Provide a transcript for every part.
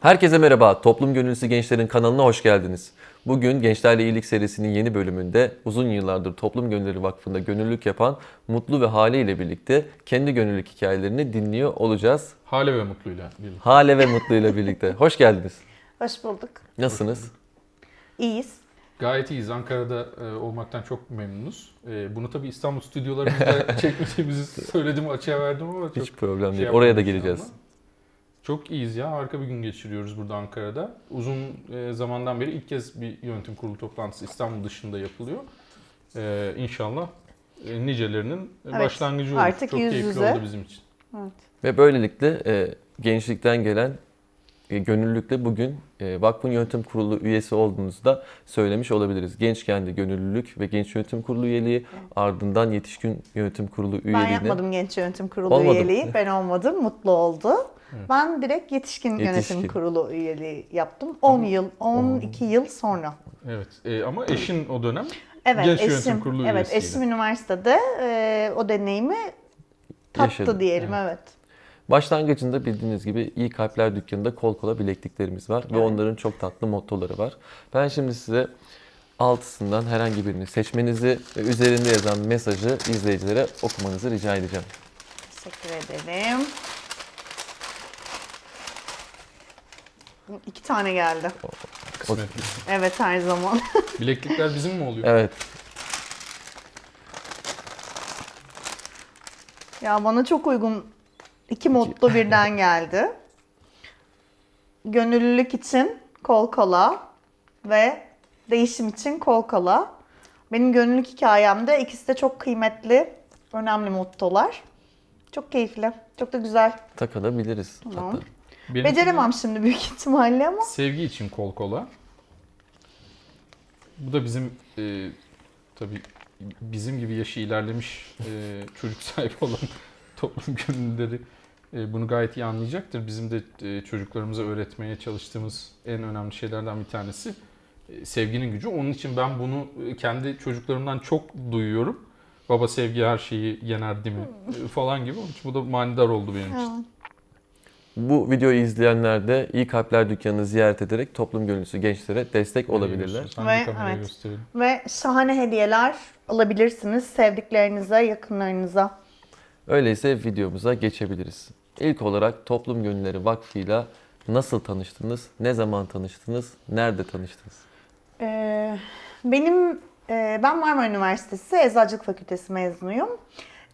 Herkese merhaba. Toplum Gönüllüsü Gençlerin kanalına hoş geldiniz. Bugün Gençlerle İyilik serisinin yeni bölümünde uzun yıllardır Toplum Gönülleri Vakfı'nda gönüllülük yapan Mutlu ve Hale ile birlikte kendi gönüllülük hikayelerini dinliyor olacağız. Hale ve Mutlu'yla birlikte. Hale ve Mutlu ile birlikte. Hoş geldiniz. Hoş bulduk. Nasılsınız? İyiyiz. Gayet iyiyiz. Ankara'da e, olmaktan çok memnunuz. E, bunu tabii İstanbul stüdyolarımızda çekmediğimizi söyledim, açığa verdim ama çok Hiç problem şey değil. Oraya da geleceğiz. anda. Çok iyiyiz ya. Harika bir gün geçiriyoruz burada Ankara'da. Uzun e, zamandan beri ilk kez bir yönetim kurulu toplantısı İstanbul dışında yapılıyor. E, inşallah e, nicelerinin Evet, başlangıcı olur. artık çok yüz keyifli yüze. oldu bizim için. Evet. Ve böylelikle e, gençlikten gelen e, gönüllülükle bugün e, vakfın yönetim kurulu üyesi olduğunuzu da söylemiş olabiliriz. Gençken de gönüllülük ve genç yönetim kurulu üyeliği ardından yetişkin yönetim kurulu Ben üyeliğine yapmadım genç yönetim kurulu Olmadı. üyeliği. Ben olmadım. Mutlu oldu. Evet. Ben direkt yetişkin, Yetişkin. yönetim kurulu üyeliği yaptım. 10 yıl, 12 yıl sonra. Evet. E, ama eşin o dönem Evet, Genç yönetim eşim, kurulu evet, üyesiydi. eşim üniversitede e, o deneyimi tattı Yaşadı. diyelim evet. Başlangıcında bildiğiniz gibi iyi kalpler dükkanında kol kola bilekliklerimiz var ve Evet. onların çok tatlı mottoları var. Ben şimdi size altısından herhangi birini seçmenizi ve üzerinde yazan mesajı izleyicilere okumanızı rica edeceğim. Teşekkür ederim. İki tane geldi. kısmet. Evet her zaman. Bileklikler bizim mi oluyor? Evet, Ya bana çok uygun iki motto birden geldi. Gönüllülük için kol kola ve değişim için kol kola. Benim gönüllülük hikayemde ikisi de çok kıymetli, önemli mottolar. Çok keyifli, çok da güzel. takılabiliriz. Tamam. hatta. Benimki Beceremem şimdi büyük ihtimalle ama. Sevgi için kol kola. Bu da bizim e, tabii bizim gibi yaşı ilerlemiş e, çocuk sahibi olan toplum gönüllüleri e, bunu gayet iyi anlayacaktır. Bizim de e, çocuklarımıza öğretmeye çalıştığımız en önemli şeylerden bir tanesi e, sevginin gücü. Onun için ben bunu e, kendi çocuklarımdan çok duyuyorum. Baba sevgi her şeyi yener değil mi? E, falan gibi. Onun için bu da manidar oldu benim için. Bu videoyu izleyenler de iyi kalpler dükkanını ziyaret ederek toplum gönüllüsü gençlere destek olabilirler. Ve- evet. Ve şahane hediyeler alabilirsiniz sevdiklerinize, yakınlarınıza. Öyleyse videomuza geçebiliriz. İlk olarak Toplum Gönülleri Vakfı'yla nasıl tanıştınız, ne zaman tanıştınız, nerede tanıştınız? Ee, benim e, ben Marmara Üniversitesi Eczacılık Fakültesi mezunuyum.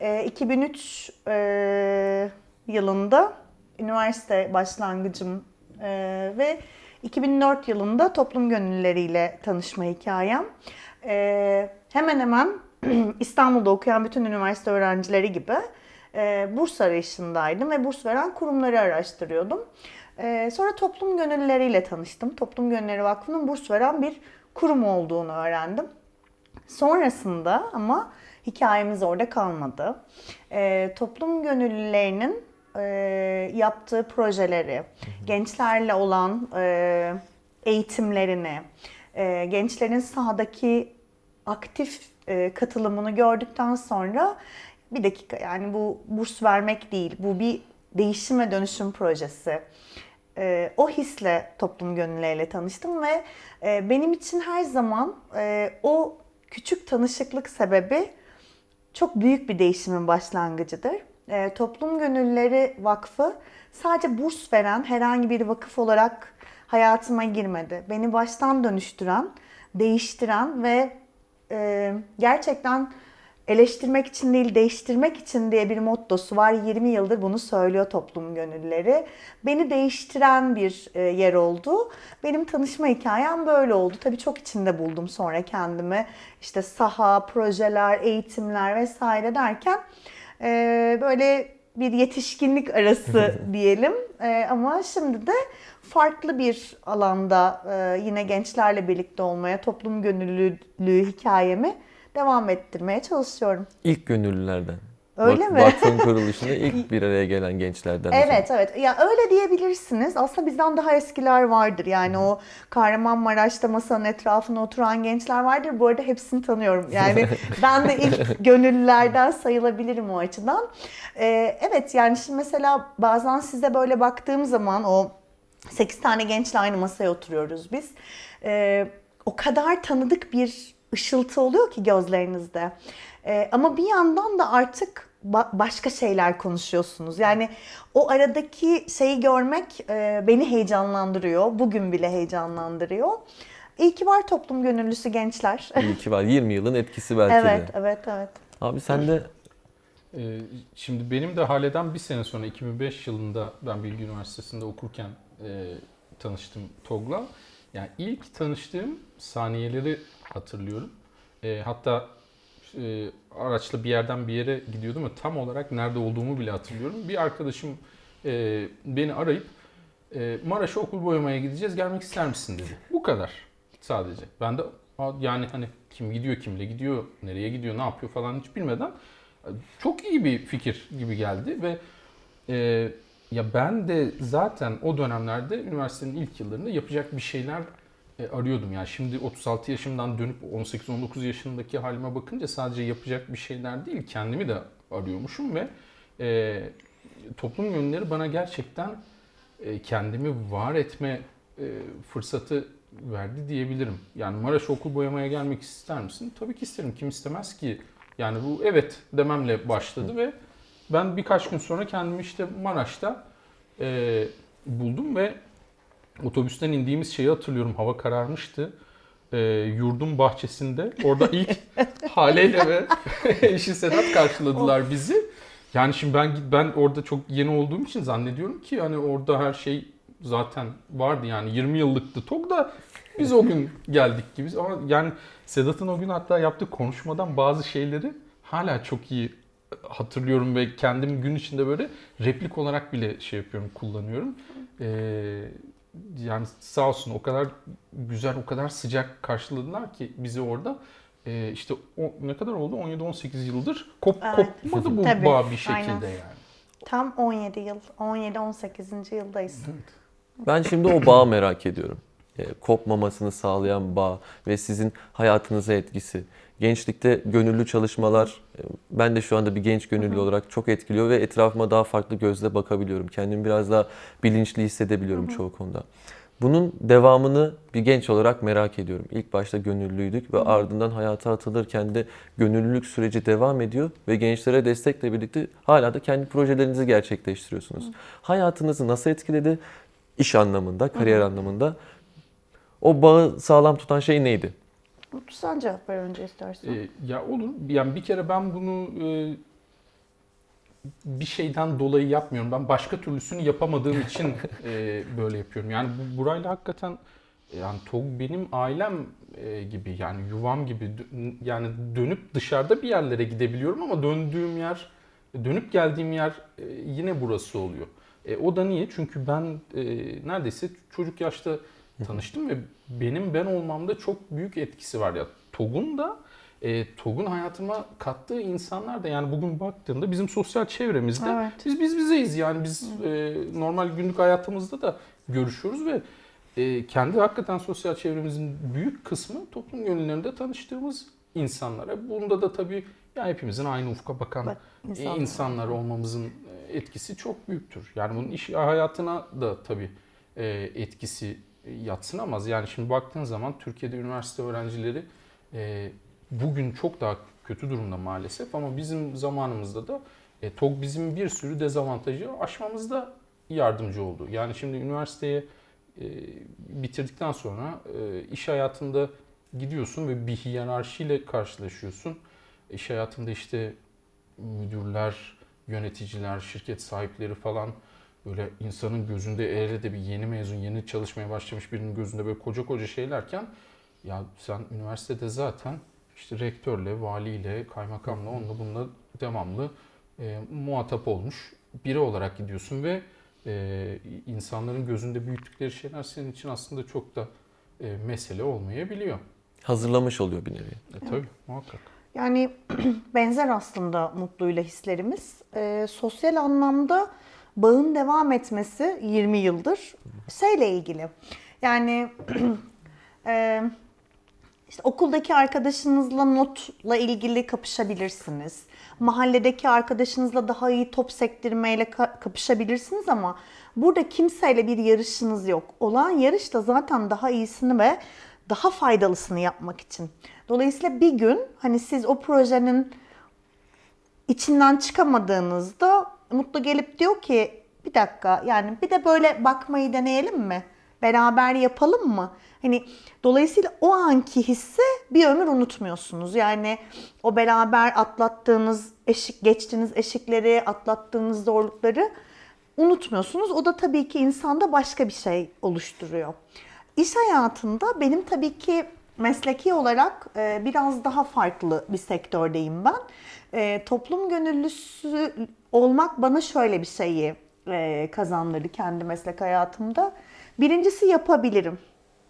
Ee, 2003 e, yılında üniversite başlangıcım e, ve 2004 yılında toplum gönüllüleriyle tanışma hikayem. Ee, hemen hemen İstanbul'da okuyan bütün üniversite öğrencileri gibi e, burs arayışındaydım ve burs veren kurumları araştırıyordum. Ee, sonra toplum gönüllüleriyle tanıştım. Toplum Gönülleri Vakfı'nın burs veren bir kurum olduğunu öğrendim. Sonrasında ama hikayemiz orada kalmadı. Ee, toplum gönüllülerinin e, yaptığı projeleri, gençlerle olan e, eğitimlerini, e, gençlerin sahadaki aktif e, katılımını gördükten sonra bir dakika yani bu burs vermek değil, bu bir değişim ve dönüşüm projesi. E, o hisle toplum gönülleriyle tanıştım ve e, benim için her zaman e, o küçük tanışıklık sebebi çok büyük bir değişimin başlangıcıdır. E, Toplum Gönüllüleri Vakfı sadece burs veren herhangi bir vakıf olarak hayatıma girmedi. Beni baştan dönüştüren, değiştiren ve e, gerçekten eleştirmek için değil değiştirmek için diye bir mottosu var. 20 yıldır bunu söylüyor toplum gönüllüleri. Beni değiştiren bir e, yer oldu. Benim tanışma hikayem böyle oldu. Tabii çok içinde buldum sonra kendimi. İşte saha, projeler, eğitimler vesaire derken e, böyle bir yetişkinlik arası diyelim. E, ama şimdi de farklı bir alanda e, yine gençlerle birlikte olmaya, toplum gönüllülüğü hikayemi devam ettirmeye çalışıyorum. İlk gönüllülerden. Öyle Vak- mi? Vakfın kuruluşunda ilk bir araya gelen gençlerden. Evet evet ya öyle diyebilirsiniz. Aslında bizden daha eskiler vardır. Yani o Kahramanmaraş'ta masanın etrafına oturan gençler vardır. Bu arada hepsini tanıyorum. Yani ben de ilk gönüllülerden sayılabilirim o açıdan. Ee, evet yani şimdi mesela bazen size böyle baktığım zaman o 8 tane gençle aynı masaya oturuyoruz biz. Ee, o kadar tanıdık bir ışıltı oluyor ki gözlerinizde. Ee, ama bir yandan da artık ba- başka şeyler konuşuyorsunuz. Yani o aradaki şeyi görmek e, beni heyecanlandırıyor. Bugün bile heyecanlandırıyor. İyi ki var toplum gönüllüsü gençler. İyi ki var. 20 yılın etkisi belki evet, de. evet, evet. Abi sen de Ee, Şimdi benim de Hale'den bir sene sonra 2005 yılında ben Bilgi Üniversitesi'nde okurken e, tanıştım TOG'la. Yani ilk tanıştığım saniyeleri hatırlıyorum. E, hatta e, araçla bir yerden bir yere gidiyordum ve tam olarak nerede olduğumu bile hatırlıyorum. Bir arkadaşım e, beni arayıp e, Maraş'a okul boyamaya gideceğiz gelmek ister misin dedi. Bu kadar sadece. Ben de "Aa, yani hani kim gidiyor kimle gidiyor nereye gidiyor ne yapıyor falan hiç bilmeden çok iyi bir fikir gibi geldi ve e, ya ben de zaten o dönemlerde üniversitenin ilk yıllarında yapacak bir şeyler e, arıyordum. Yani şimdi 36 yaşımdan dönüp 18-19 yaşındaki halime bakınca sadece yapacak bir şeyler değil kendimi de arıyormuşum ve e, toplum yönleri bana gerçekten e, kendimi var etme e, fırsatı verdi diyebilirim. Yani Maraş okul boyamaya gelmek ister misin? Tabii ki isterim. Kim istemez ki? Yani bu evet dememle başladı ve ben birkaç gün sonra kendimi işte Maraş'ta e, buldum ve otobüsten indiğimiz şeyi hatırlıyorum. Hava kararmıştı. E, yurdun bahçesinde. Orada ilk Hale'yle ve eşi Sedat karşıladılar bizi. Yani şimdi ben ben orada çok yeni olduğum için zannediyorum ki hani orada her şey zaten vardı yani 20 yıllıktı TOG da biz o gün geldik gibi. Ama yani Sedat'ın o gün hatta yaptığı konuşmadan bazı şeyleri hala çok iyi hatırlıyorum ve kendim gün içinde böyle replik olarak bile şey yapıyorum, kullanıyorum. Ee, yani sağ olsun o kadar güzel, o kadar sıcak karşıladılar ki bizi orada. Ee, işte o, ne kadar oldu? 17-18 yıldır kop, Evet. kopmadı bu Tabii, bağ bir şekilde aynen. yani. Tam 17 yıl, 17-18. yıldayız. Ben şimdi o bağı merak ediyorum. E, kopmamasını sağlayan bağ ve sizin hayatınıza etkisi. Gençlikte gönüllü çalışmalar, e, ben de şu anda bir genç gönüllü olarak çok etkiliyor ve etrafıma daha farklı gözle bakabiliyorum. Kendimi biraz daha bilinçli hissedebiliyorum çoğu konuda. Bunun devamını bir genç olarak merak ediyorum. İlk başta gönüllüydük ve ardından hayata atılırken de gönüllülük süreci devam ediyor ve gençlere destekle birlikte hala da kendi projelerinizi gerçekleştiriyorsunuz. Hayatınızı nasıl etkiledi? İş anlamında, kariyer anlamında. O bağı sağlam tutan şey neydi? Mutlu sen cevap ver önce istersen. Ee, ya olur. Yani bir kere ben bunu e, bir şeyden dolayı yapmıyorum. Ben başka türlüsünü yapamadığım için e, böyle yapıyorum. Yani bu burayla hakikaten yani TOG benim ailem e, gibi yani yuvam gibi yani dönüp dışarıda bir yerlere gidebiliyorum ama döndüğüm yer dönüp geldiğim yer e, yine burası oluyor. E, o da niye? Çünkü ben e, neredeyse çocuk yaşta tanıştım ve benim ben olmamda çok büyük etkisi var ya. TOG'un da e, TOG'un hayatıma kattığı insanlar da yani bugün baktığımda bizim sosyal çevremizde Evet. biz biz bizeyiz yani biz e, normal günlük hayatımızda da görüşüyoruz ve e, kendi hakikaten sosyal çevremizin büyük kısmı toplum gönüllerinde tanıştığımız insanlar. E, Bunda da tabii ya hepimizin aynı ufka bakan Bak, e, insanlar. insanlar olmamızın e, etkisi çok büyüktür. Yani bunun iş hayatına da tabii e, etkisi yatsınamaz. Yani şimdi baktığın zaman Türkiye'de üniversite öğrencileri e, bugün çok daha kötü durumda maalesef ama bizim zamanımızda da e, TOG bizim bir sürü dezavantajı aşmamızda yardımcı oldu. Yani şimdi üniversiteye e, bitirdikten sonra e, iş hayatında gidiyorsun ve bir hiyerarşiyle karşılaşıyorsun. İş hayatında işte müdürler, yöneticiler, şirket sahipleri falan böyle insanın gözünde eğer de bir yeni mezun, yeni çalışmaya başlamış birinin gözünde böyle koca koca şeylerken ya sen üniversitede zaten işte rektörle, valiyle, kaymakamla, onunla bununla devamlı e, muhatap olmuş biri olarak gidiyorsun ve e, insanların gözünde büyüttükleri şeyler senin için aslında çok da e, mesele olmayabiliyor. Hazırlamış oluyor bir nevi. E, tabii muhakkak. Yani benzer aslında mutluyla hislerimiz. Ee, sosyal anlamda bağın devam etmesi 20 yıldır şeyle ilgili. Yani e, işte okuldaki arkadaşınızla notla ilgili kapışabilirsiniz. mahalledeki arkadaşınızla daha iyi top sektirmeyle ka- kapışabilirsiniz ama burada kimseyle bir yarışınız yok. Olan yarış da zaten daha iyisini ve daha faydalısını yapmak için. Dolayısıyla bir gün hani siz o projenin içinden çıkamadığınızda Mutlu gelip diyor ki bir dakika yani bir de böyle bakmayı deneyelim mi? Beraber yapalım mı? Hani dolayısıyla o anki hissi bir ömür unutmuyorsunuz. Yani o beraber atlattığınız eşik, geçtiğiniz eşikleri, atlattığınız zorlukları unutmuyorsunuz. O da tabii ki insanda başka bir şey oluşturuyor. İş hayatında benim tabii ki mesleki olarak biraz daha farklı bir sektördeyim ben. E, toplum gönüllüsü olmak bana şöyle bir şeyi e, kazandırdı kendi meslek hayatımda. Birincisi yapabilirim.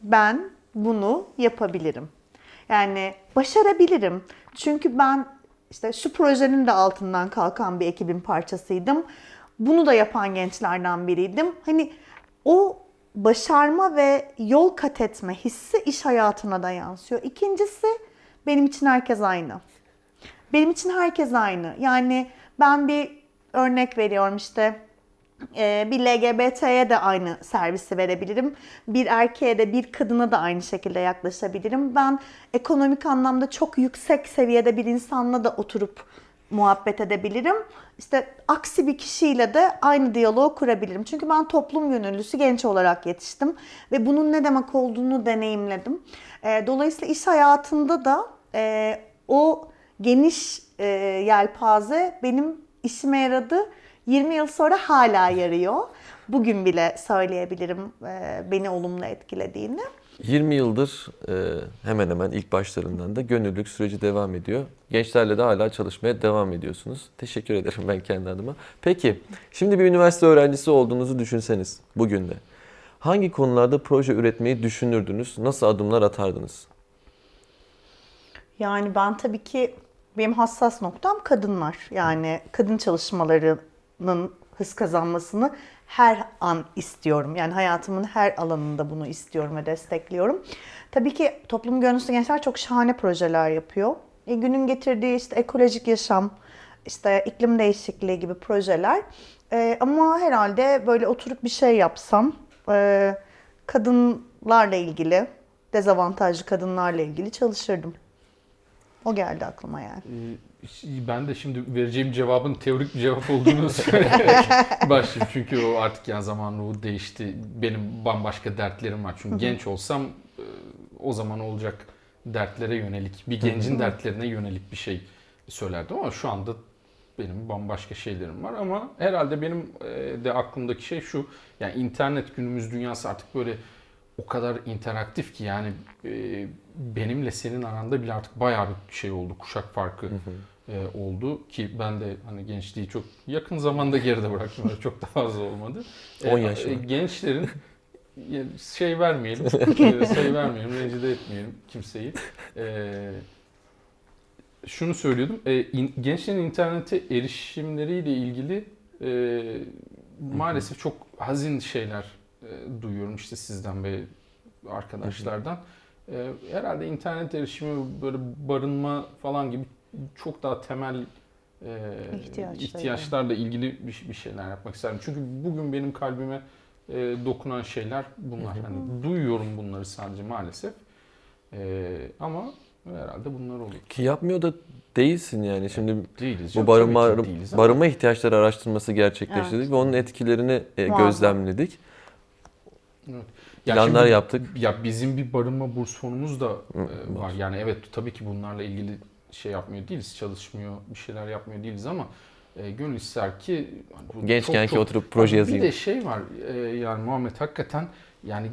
Ben bunu yapabilirim. Yani başarabilirim. Çünkü ben işte şu projenin de altından kalkan bir ekibin parçasıydım. Bunu da yapan gençlerden biriydim. Hani o başarma ve yol kat etme hissi iş hayatına da yansıyor. İkincisi benim için herkes aynı. Benim için herkes aynı. Yani ben bir örnek veriyorum işte e, bir LGBT'ye de aynı servisi verebilirim. Bir erkeğe de bir kadına da aynı şekilde yaklaşabilirim. Ben ekonomik anlamda çok yüksek seviyede bir insanla da oturup muhabbet edebilirim. İşte aksi bir kişiyle de aynı diyaloğu kurabilirim. Çünkü ben toplum gönüllüsü genç olarak yetiştim ve bunun ne demek olduğunu deneyimledim. E, dolayısıyla iş hayatında da e, o geniş e, yelpaze benim işime yaradı. 20 yıl sonra hala yarıyor. Bugün bile söyleyebilirim e, beni olumlu etkilediğini. 20 yıldır e, hemen hemen ilk başlarından da gönüllülük süreci devam ediyor. Gençlerle de hala çalışmaya devam ediyorsunuz. Teşekkür ederim ben kendi adıma. Peki, şimdi bir üniversite öğrencisi olduğunuzu düşünseniz bugün de. Hangi konularda proje üretmeyi düşünürdünüz? Nasıl adımlar atardınız? Yani ben tabii ki benim hassas noktam kadınlar. Yani kadın çalışmalarının hız kazanmasını her an istiyorum. Yani hayatımın her alanında bunu istiyorum ve destekliyorum. Tabii ki toplum gönüllüsü gençler çok şahane projeler yapıyor. E, günün getirdiği işte ekolojik yaşam, işte iklim değişikliği gibi projeler. E, ama herhalde böyle oturup bir şey yapsam, e, kadınlarla ilgili, dezavantajlı kadınlarla ilgili çalışırdım. O geldi aklıma yani. Ee, Ben de şimdi vereceğim cevabın teorik bir cevap olduğunu söyleyerek başlayayım. Çünkü o artık yani zaman ruhu değişti. Benim bambaşka dertlerim var. Çünkü genç olsam e, o zaman olacak dertlere yönelik, bir gencin dertlerine yönelik bir şey söylerdim ama şu anda benim bambaşka şeylerim var ama herhalde benim e, de aklımdaki şey şu yani internet günümüz dünyası artık böyle o kadar interaktif ki yani e, benimle senin aranda bile artık bayağı bir şey oldu kuşak farkı e, oldu ki ben de hani gençliği çok yakın zamanda geride bıraktım çok da fazla olmadı. 10 yaş var. gençlerin ya şey vermeyelim, e, sayı vermeyelim, rencide etmeyelim kimseyi. E, şunu söylüyordum, e, in- gençlerin internete erişimleriyle ilgili e, maalesef çok hazin şeyler e, duyuyorum işte sizden ve arkadaşlardan. E, herhalde internet erişimi böyle barınma falan gibi çok daha temel e, İhtiyaçlarla. ihtiyaçlarla ilgili bir, bir şeyler yapmak isterim. Çünkü bugün benim kalbime e, dokunan şeyler bunlar. Hani duyuyorum bunları sadece maalesef. E, ama herhalde bunlar olur. Ki yapmıyor da değilsin yani. Şimdi Değiliz. bu barınma, tabii ki değiliz ama- barınma ihtiyaçları araştırması gerçekleştirdik Evet. ve onun etkilerini e, Muazzam. gözlemledik. Ya Planlar şimdi- yaptık. Ya bizim bir barınma burs fonumuz da e, var. Yani evet tabii ki bunlarla ilgili şey yapmıyor değiliz, çalışmıyor, bir şeyler yapmıyor değiliz ama e, gönül ister ki hani bu Gençken çok- ki çok- oturup proje Ya yazayım. Bir de şey var e, yani Muhammed hakikaten yani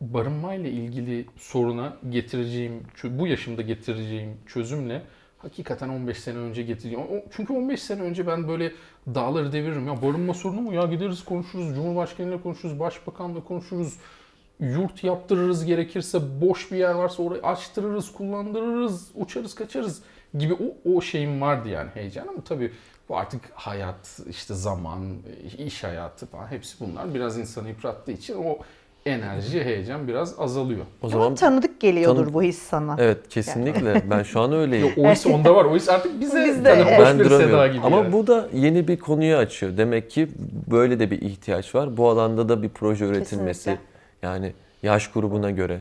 barınmayla ilgili soruna getireceğim, bu yaşımda getireceğim çözümle hakikaten 15 sene önce getireceğim. O- Çünkü 15 sene önce ben böyle dağları deviririm. Ya barınma sorunu mu? Ya gideriz konuşuruz, Cumhurbaşkanıyla konuşuruz, Başbakanla konuşuruz. Yurt yaptırırız gerekirse boş bir yer varsa orayı açtırırız, kullandırırız, uçarız kaçarız gibi o, o şeyim vardı yani heyecan ama tabii bu artık hayat, işte zaman, iş hayatı falan hepsi bunlar biraz insanı yıprattığı için o enerji, heyecan biraz azalıyor. O Ama zaman tanıdık geliyordur Tanı- bu his sana. evet kesinlikle ben şu an öyleyim. Yok o his onda var. O his artık bize Bizde, tanım, evet. hoş ben bir seda duramıyorum. gibi. Ama yani. bu da yeni bir konuyu açıyor. Demek ki böyle de bir ihtiyaç var. Bu alanda da bir proje üretilmesi. Kesinlikle. Yani yaş grubuna göre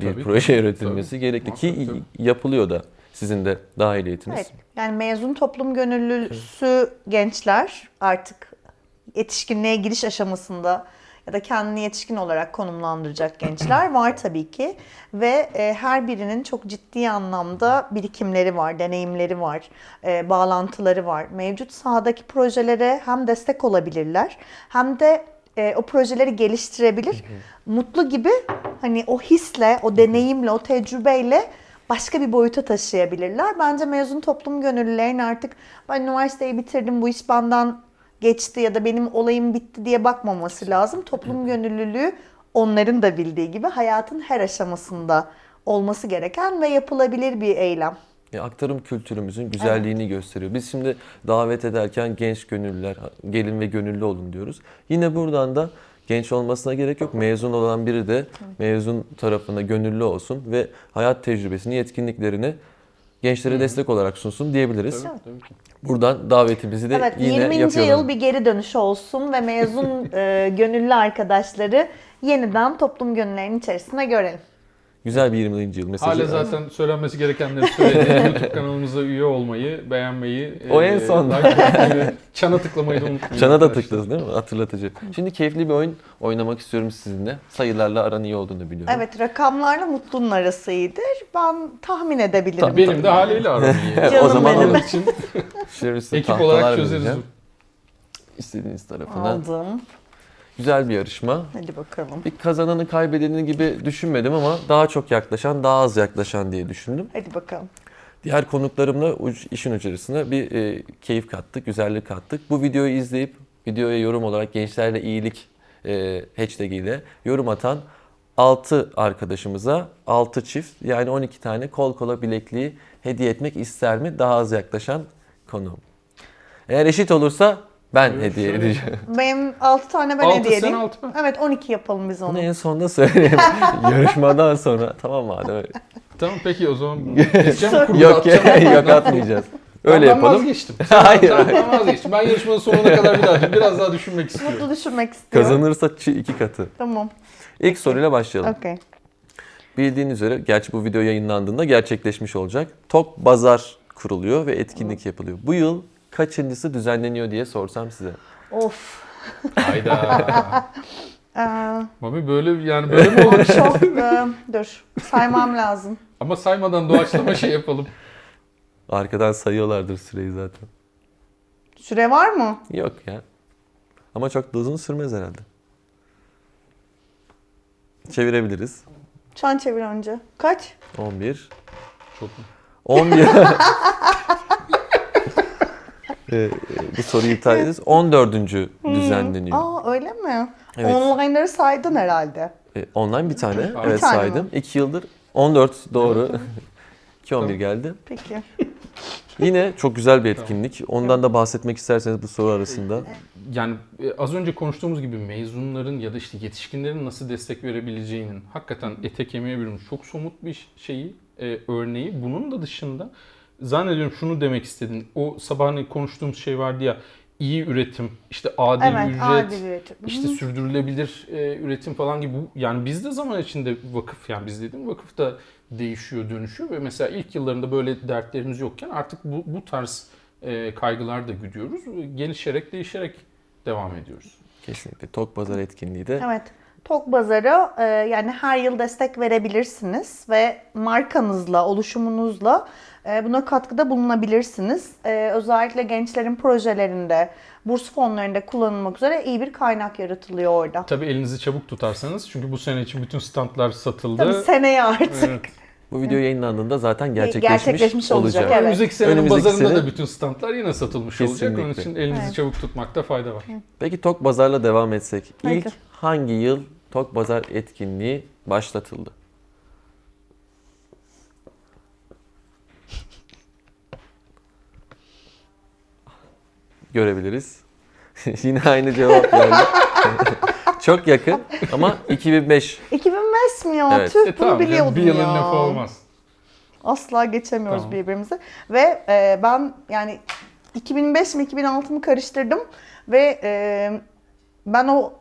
bir Tabii, proje üretilmesi gerekli Muhakkak, ki tabii. yapılıyor da sizin de dahiliyetiniz. Evet. Yani mezun toplum gönüllüsü gençler artık yetişkinliğe giriş aşamasında ya da kendini yetişkin olarak konumlandıracak gençler var tabii ki ve e, her birinin çok ciddi anlamda birikimleri var, deneyimleri var, e, bağlantıları var. Mevcut sahadaki projelere hem destek olabilirler hem de e, o projeleri geliştirebilir. Mutlu gibi hani o hisle, o deneyimle, o tecrübeyle başka bir boyuta taşıyabilirler. Bence mezun toplum gönüllülerin artık ben üniversiteyi bitirdim bu iş benden geçti ya da benim olayım bitti diye bakmaması lazım. Toplum gönüllülüğü onların da bildiği gibi hayatın her aşamasında olması gereken ve yapılabilir bir eylem. E, aktarım kültürümüzün güzelliğini gösteriyor. Biz şimdi davet ederken genç gönüllüler, gelin ve gönüllü olun diyoruz. Yine buradan da genç olmasına gerek yok. Mezun olan biri de mezun tarafına gönüllü olsun ve hayat tecrübesini, yetkinliklerini gençlere destek olarak sunsun diyebiliriz. Tabii, tabii ki. Buradan davetimizi de Evet yine 20. yapıyorum. yıl bir geri dönüş olsun ve mezun e, gönüllü arkadaşları yeniden toplum gönüllerinin içerisine görelim. Güzel bir 20. yıl mesajı. Hala zaten söylenmesi gerekenleri söyledi. YouTube kanalımıza üye olmayı, beğenmeyi, O e, en son. like çana tıklamayı da unutmayın. Çana da tıkladınız değil mi? Hatırlatıcı. Şimdi keyifli bir oyun oynamak istiyorum sizinle. Sayılarla aran iyi olduğunu biliyorum. Evet rakamlarla mutlunun arası iyidir. Ben tahmin edebilirim. Tabii, Benim de haliyle aram iyi. O zaman benim. Onun için ekip olarak çözeriz. İstediğiniz tarafına. Aldım. Güzel bir yarışma. Hadi bakalım. Bir kazananı kaybedenini gibi düşünmedim ama daha çok yaklaşan, daha az yaklaşan diye düşündüm. Hadi bakalım. Diğer konuklarımla işin içerisine bir e, keyif kattık, güzellik kattık. Bu videoyu izleyip videoya yorum olarak gençlerle iyilik e, hashtag ile yorum atan 6 arkadaşımıza 6 çift yani 12 tane kol kola bilekliği hediye etmek ister mi? Daha az yaklaşan konuğum. Eğer eşit olursa ben Buyurun, hediye şöyle. edeceğim. Benim 6 tane ben Altı hediye sen, edeyim. altı ben. Evet 12 yapalım biz Bunu onu. en sonunda söyleyeyim. Yarışmadan sonra. Tamam madem öyle. Tamam peki o zaman keseceğim mi kurgu Yok atacağım? yok atmayacağız. Öyle ben yapalım. vazgeçtim. Hayır, Tamam, ben vazgeçtim. Ben yarışmanın sonuna kadar bir daha biraz daha düşünmek istiyorum. Mutlu düşünmek istiyorum. Kazanırsa çi- iki katı. Tamam. İlk soruyla başlayalım. Okey. Bildiğiniz üzere, gerçi bu video yayınlandığında gerçekleşmiş olacak. Tok Bazar kuruluyor ve etkinlik yapılıyor. Bu yıl kaçıncısı düzenleniyor diye sorsam size. Of. Hayda. Ee, Mami böyle yani böyle mi olur? çok e, dur saymam lazım. Ama saymadan doğaçlama şey yapalım. Arkadan sayıyorlardır süreyi zaten. Süre var mı? Yok ya. Ama çok da uzun sürmez herhalde. Çevirebiliriz. Şu an çevir önce. Kaç? 11. Çok mu? 11. Ee, bu soruyu iptal ederiz. 14. düzenleniyor. Aa öyle mi? Evet. Online'ları saydın herhalde. Ee, online bir tane. Bir evet tane saydım. mi? 2 yıldır 14 doğru. 2 11 Tamam. geldi. Peki. Yine çok güzel bir etkinlik. Ondan da bahsetmek isterseniz bu soru arasında. Yani e, az önce konuştuğumuz gibi mezunların ya da işte yetişkinlerin nasıl destek verebileceğinin hakikaten ete kemiğe bürünmüş çok somut bir şeyi, e, örneği. Bunun da dışında zannediyorum şunu demek istedin. O sabah hani konuştuğumuz şey vardı ya iyi üretim, işte adil Evet, ücret, adil üretim. işte sürdürülebilir e, üretim falan gibi. Yani biz de zaman içinde vakıf yani biz dediğim vakıf da değişiyor, dönüşüyor ve mesela ilk yıllarında böyle dertlerimiz yokken artık bu, bu tarz e, kaygılar da güdüyoruz. Gelişerek, değişerek devam ediyoruz. Kesinlikle. Tok Pazar etkinliği de Evet. Tok Bazar'a e, yani her yıl destek verebilirsiniz ve markanızla, oluşumunuzla buna katkıda bulunabilirsiniz. E, özellikle gençlerin projelerinde, burs fonlarında kullanılmak üzere iyi bir kaynak yaratılıyor orada. Tabii elinizi çabuk tutarsanız çünkü bu sene için bütün standlar satıldı. Tabii seneye artık. Evet. bu video yayınlandığında zaten gerçekleşmiş, Gerçekleşmiş olacak, evet. Önümüzdeki senenin Önümüzdeki pazarında sene- da bütün standlar yine satılmış olacak. Onun Kesinlikle. için elinizi Evet. çabuk tutmakta fayda var. Peki Tok Bazar'la devam etsek. Hadi. İlk hangi yıl Tok Bazar etkinliği başlatıldı? Görebiliriz. Yine aynı cevap geldi. Çok yakın ama 2005. 2005 mi ya? Evet. Tüh E bunu tamam canım, biliyordum bir yılın ya. lafı olmaz. Asla geçemiyoruz Tamam. birbirimizi. Ve e, ben yani 2005 mi 2006 mı karıştırdım ve e, ben o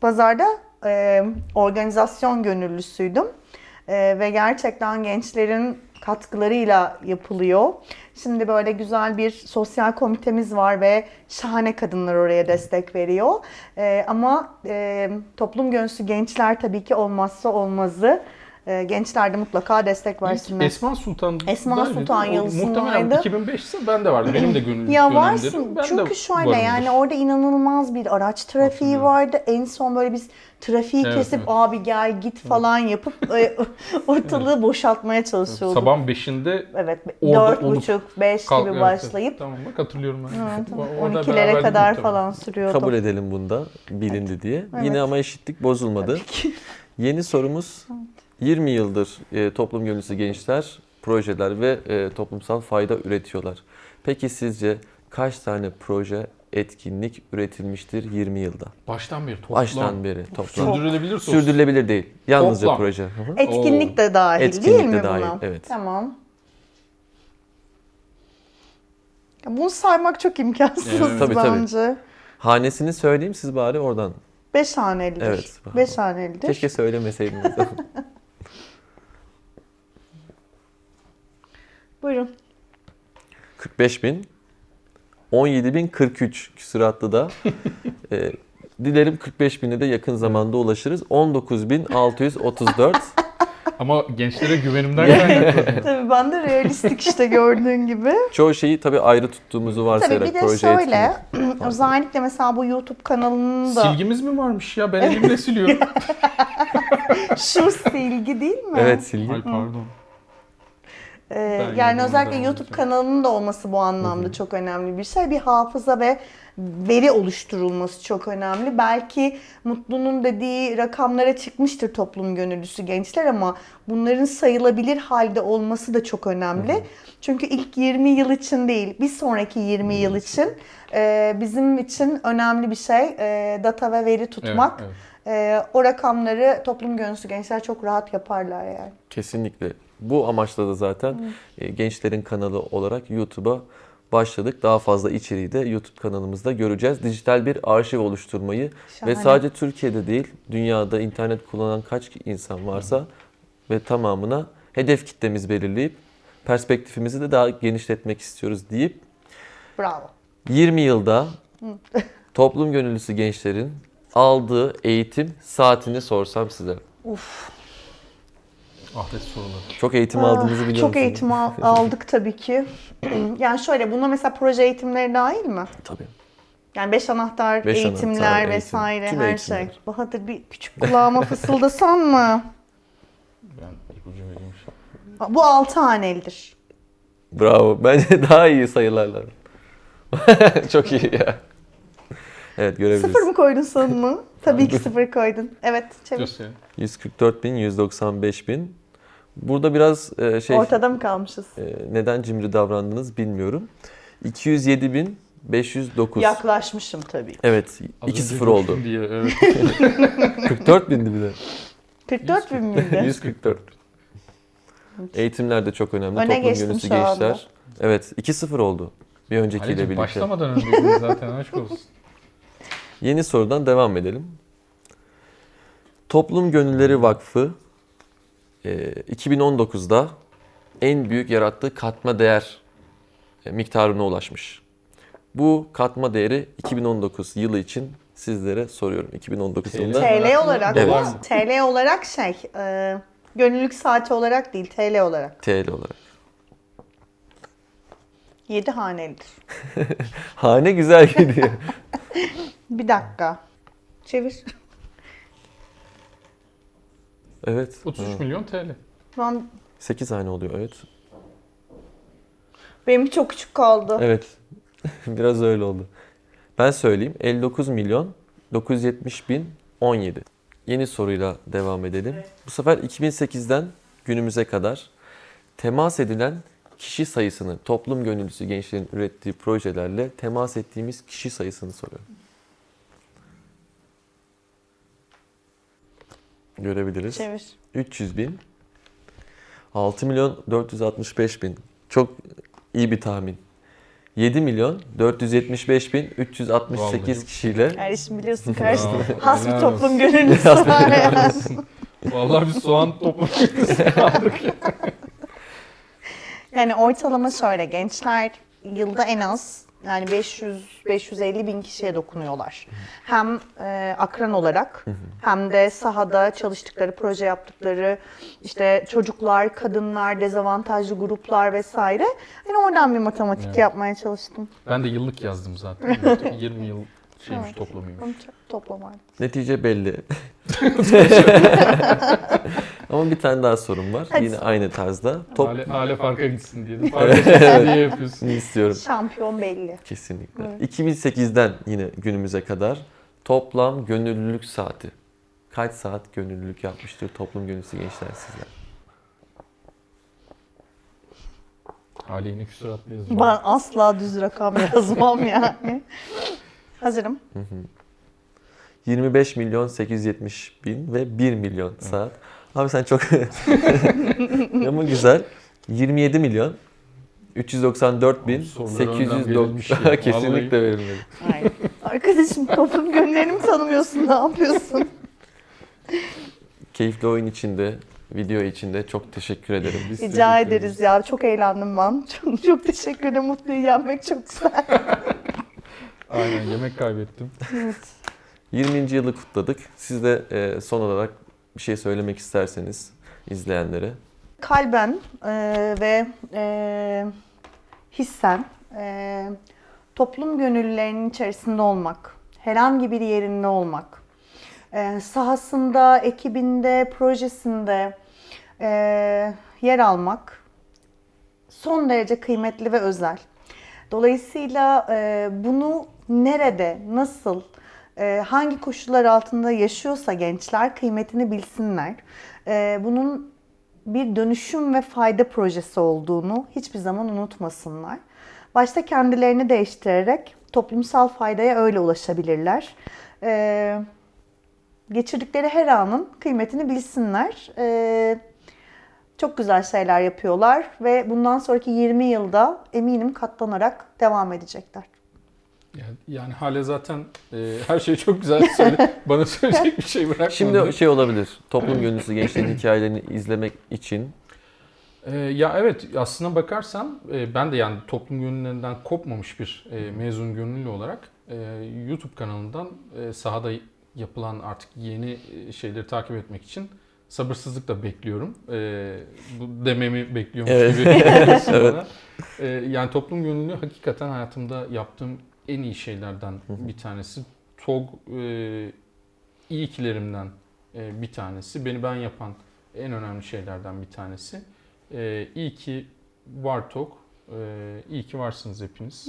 pazarda e, organizasyon gönüllüsüydüm. E, ve gerçekten gençlerin katkılarıyla yapılıyor. Şimdi böyle güzel bir sosyal komitemiz var ve şahane kadınlar oraya destek veriyor. E, ama e, toplum gönüllüsü gençler tabii ki olmazsa olmazı. E, gençler de mutlaka destek İlk versinler. Esma Sultan Esma Sultan Yalısı'ndaydı. Muhtemelen 2005 ise ben de vardım. Benim de gönüllü Ya varsın. Ben de Çünkü şöyle varımdır. yani orada inanılmaz bir araç trafiği Hatırlıyorum. vardı. En son böyle biz trafiği Evet, kesip evet. abi gel git falan yapıp e, ortalığı boşaltmaya çalışıyorduk. Sabahın 5'inde Evet, Orada dört olup buçuk, beş kalk. gibi evet, başlayıp evet. Tamam bak hatırlıyorum ben. evet, orada 12'lere beraberdik kadar muhtemelen. falan sürüyordu. Kabul edelim bunda bilindi diye. Yine Evet. ama eşitlik bozulmadı. Yeni sorumuz 20 yıldır e, toplum gönüllüsü gençler projeler ve e, toplumsal fayda üretiyorlar. Peki sizce kaç tane proje, etkinlik üretilmiştir 20 yılda? Baştan beri toplam. Baştan beri toplam. Sürdürülebilir sos. Sürdürülebilir değil. Yalnızca Toplam. proje. Hı hı. Etkinlik de dahil Etkinlik değil de mi dahil, buna? evet. Tamam. Ya Bunu saymak çok imkansız Evet. Tabii, tabii. bence. Hanesini söyleyeyim siz bari oradan. Beş hanelidir. Evet. Beş hanelidir. Keşke söylemeseydiniz. Buyurun. 45 bin. 17 bin 43 küsuratlı da. e, dilerim 45 bine de yakın zamanda ulaşırız. 19 bin 634. Ama gençlere güvenimden kaynaklı. Tabii ben de realistik işte gördüğün gibi. Çoğu şeyi tabii ayrı tuttuğumuzu Tabii varsayarak bir de proje şöyle, etkinlik. özellikle mesela bu YouTube kanalının da Silgimiz mi varmış ya? Ben elimle siliyorum. şu silgi değil mi? Evet Silgi. Ay pardon. Ee, yani özellikle YouTube kanalının da olması bu anlamda çok önemli bir şey. Bir hafıza ve veri oluşturulması çok önemli. Belki Mutlu'nun dediği rakamlara çıkmıştır toplum gönüllüsü gençler ama bunların sayılabilir halde olması da çok önemli. Çünkü ilk 20 yıl için değil, bir sonraki 20 yıl için e, bizim için önemli bir şey e, data ve veri tutmak. Evet, E, o rakamları toplum gönüllüsü gençler çok rahat yaparlar yani. Kesinlikle. Bu amaçla da zaten e, gençlerin kanalı olarak YouTube'a başladık. Daha fazla içeriği de YouTube kanalımızda göreceğiz. Dijital bir arşiv oluşturmayı Şahane. ve sadece Türkiye'de değil, dünyada internet kullanan kaç insan varsa ve tamamına hedef kitlemiz belirleyip perspektifimizi de daha genişletmek istiyoruz deyip Bravo. 20 yılda toplum gönüllüsü gençlerin aldığı eğitim saatini sorsam size. Uf. Ahiret soruları. Çok eğitim Ah, aldığınızı biliyor Çok eğitim al- aldık tabii ki. yani şöyle buna mesela proje eğitimleri dahil mi? Tabii. Yani beş anahtar Beş eğitimler anahtar eğitim. vesaire Tüm her eğitimler. şey. Bahadır bir küçük kulağıma fısıldasan mı? Ben ipucu vereyim. Bu altı hanelidir. Bravo. Bence daha iyi sayılarla. Çok iyi ya. Evet görebiliriz. Sıfır mı koydun sonunu? Tabii ki sıfır koydun. Evet çevir. Göster. 144 bin, 195 bin. Burada biraz e, şey Ortada mı kalmışız? e, neden cimri davrandınız bilmiyorum. 207 bin 509. Yaklaşmışım tabii. Evet Az 2-0 önce oldu. Diye, evet. 44 bindi bir de. 44 bin miydi? 144. Eğitimler de çok önemli. Öne Toplum geçtim şu anda. gençler. Evet 2-0 oldu. Bir öncekiyle Halicim birlikte. başlamadan önceydin zaten aşk olsun. Yeni sorudan devam edelim. Toplum Gönülleri Vakfı 2019'da en büyük yarattığı katma değer e, miktarına ulaşmış. Bu katma değeri 2019 yılı için sizlere soruyorum. 2019 TL. yılında TL olarak Evet. mı? TL olarak şey, e, gönüllülük saati olarak değil, TL olarak. TL olarak. 7 hanelidir. Hane güzel gidiyor. Bir dakika. Çevir. Evet. 33 milyon TL. An 8 hane oluyor evet. benim çok küçük kaldı. Evet. Biraz öyle oldu. Ben söyleyeyim. 59 milyon 970 bin 17. Yeni soruyla devam edelim. Bu sefer 2008'den günümüze kadar temas edilen kişi sayısını, toplum gönüllüsü gençlerin ürettiği projelerle temas ettiğimiz kişi sayısını soruyorum. Görebiliriz. Çevir. 300 bin. 6 milyon 465 bin. Çok iyi bir tahmin. 7 milyon 475 bin 368 Vallahi. kişiyle Kardeşim biliyorsun kardeşim. Has bir toplum gönüllüsü var ya. Vallahi bir soğan toplum ya. Yani ortalama şöyle gençler yılda en az yani 500-550 bin kişiye dokunuyorlar. Hem e, akran olarak hem de sahada çalıştıkları, proje yaptıkları işte çocuklar, kadınlar, dezavantajlı gruplar vesaire. Yani oradan bir matematik Evet. yapmaya çalıştım. Ben de yıllık yazdım zaten. 20 yıl şeymiş Evet. toplamıymış. Onu çok toplamaydı. netice belli. Ama bir tane daha sorum var. Hadi Yine aynı tarzda. Top Hale, hale farka gitsin diye. de Fark etsin diye yapıyorsun. istiyorum. Şampiyon belli. Kesinlikle. Evet. 2008'den yine günümüze kadar toplam gönüllülük saati. Kaç saat gönüllülük yapmıştır toplum gönüllüsü gençler sizler? Hale yine küsuratlı yazıyor. Ben asla düz rakam yazmam yani. Hazırım. 25 milyon 870 bin ve 1 milyon saat. Abi sen çok ama güzel. 27 milyon 394 bin Sorular önden verilmiş 890 ya, kesinlikle verilmedi. Aynen. Arkadaşım toplum gönüllerini mi tanımıyorsun? Ne yapıyorsun? Keyifli oyun içinde, video içinde çok teşekkür ederim. Biz Rica ederiz ya. Çok eğlendim ben. Çok, çok teşekkür ederim. Mutluyu yenmek çok güzel. Aynen yemek kaybettim. Evet. 20. yılı kutladık. Siz de e, son olarak bir şey söylemek isterseniz izleyenlere. Kalben e, ve e, hissen e, toplum gönüllülerinin içerisinde olmak, herhangi bir yerinde olmak, e, sahasında, ekibinde, projesinde e, yer almak son derece kıymetli ve özel. Dolayısıyla e, bunu nerede, nasıl, e, hangi koşullar altında yaşıyorsa gençler kıymetini bilsinler. E, bunun bir dönüşüm ve fayda projesi olduğunu hiçbir zaman unutmasınlar. Başta kendilerini değiştirerek toplumsal faydaya öyle ulaşabilirler. E, geçirdikleri her anın kıymetini bilsinler. E, çok güzel şeyler yapıyorlar ve bundan sonraki 20 yılda eminim katlanarak devam edecekler. Yani, yani Hale zaten e, her şeyi çok güzel söyle. Bana söyleyecek bir şey bırakmadı. Şimdi şey olabilir. Toplum gönüllüsü gençlerin hikayelerini izlemek için Ee, ya evet aslına bakarsan e, ben de yani toplum gönüllerinden kopmamış bir e, mezun gönüllü olarak e, YouTube kanalından e, sahada yapılan artık yeni e, şeyleri takip etmek için sabırsızlıkla bekliyorum. E, bu dememi bekliyormuş Evet. gibi Evet. bana. E, yani toplum gönüllülüğü hakikaten hayatımda yaptığım en iyi şeylerden bir tanesi. Çok e, iyi kilerimden e, bir tanesi. Beni ben yapan en önemli şeylerden bir tanesi. Ee, iyi ki var TOK. Ee, iyi ki varsınız hepiniz.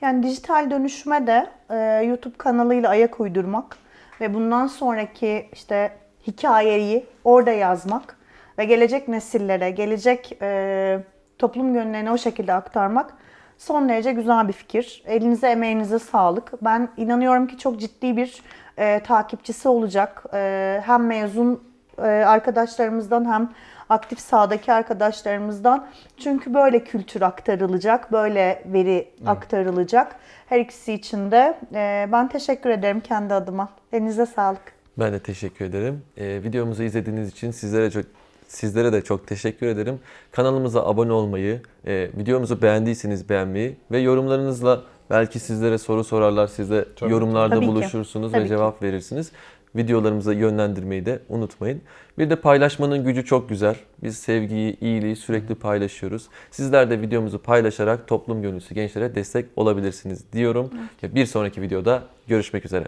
Yani dijital dönüşüme de e, YouTube kanalıyla ayak uydurmak ve bundan sonraki işte hikayeyi orada yazmak ve gelecek nesillere, gelecek e, toplum gönüllerine o şekilde aktarmak son derece güzel bir fikir. Elinize emeğinize sağlık. Ben inanıyorum ki çok ciddi bir e, takipçisi olacak. E, hem mezun e, arkadaşlarımızdan hem aktif sahadaki arkadaşlarımızdan. Çünkü böyle kültür aktarılacak, böyle veri aktarılacak. Her ikisi için de e, ben teşekkür ederim kendi adıma. Elinize sağlık. ben de teşekkür ederim. Ee, videomuzu izlediğiniz için sizlere çok sizlere de çok teşekkür ederim. Kanalımıza abone olmayı, e, videomuzu beğendiyseniz beğenmeyi ve yorumlarınızla belki sizlere soru sorarlar. Siz de Tabii. yorumlarda Tabii ki. buluşursunuz Tabii ve ki. cevap verirsiniz. Videolarımıza yönlendirmeyi de unutmayın. Bir de paylaşmanın gücü çok güzel. Biz sevgiyi, iyiliği sürekli paylaşıyoruz. Sizler de videomuzu paylaşarak toplum gönüllüsü gençlere destek olabilirsiniz diyorum. Bir sonraki videoda görüşmek üzere.